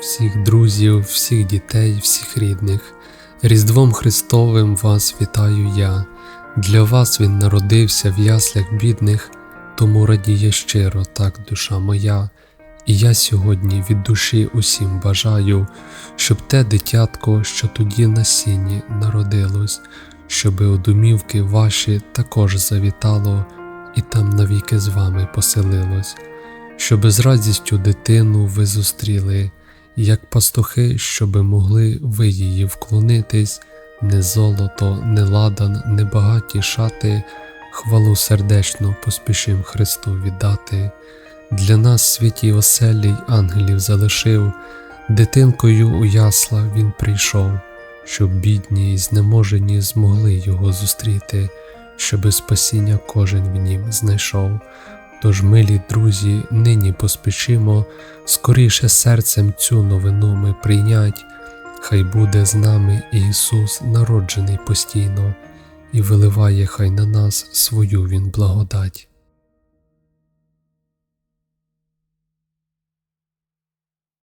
всіх друзів, всіх дітей, всіх рідних. Різдвом Христовим вас вітаю я. Для вас Він народився в яслях бідних, тому радіє щиро так душа моя. І я сьогодні від душі усім бажаю, щоб те дитятко, що тоді на сіні народилось, щоби у домівки ваші також завітало, і там навіки з вами поселилось, щоби з радістю дитину ви зустріли, як пастухи, щоби могли ви її вклонитись, не золото, не ладан, не багаті шати, хвалу сердечно поспішим Христу віддати. Для нас святій оселі й ангелів залишив, дитинкою у ясла він прийшов, щоб бідні й знеможені змогли його зустріти, щоби спасіння кожен в нім знайшов. Тож, милі друзі, нині поспішимо, скоріше серцем цю новину ми прийнять, хай буде з нами Ісус, народжений постійно, і виливає хай на нас свою Він благодать.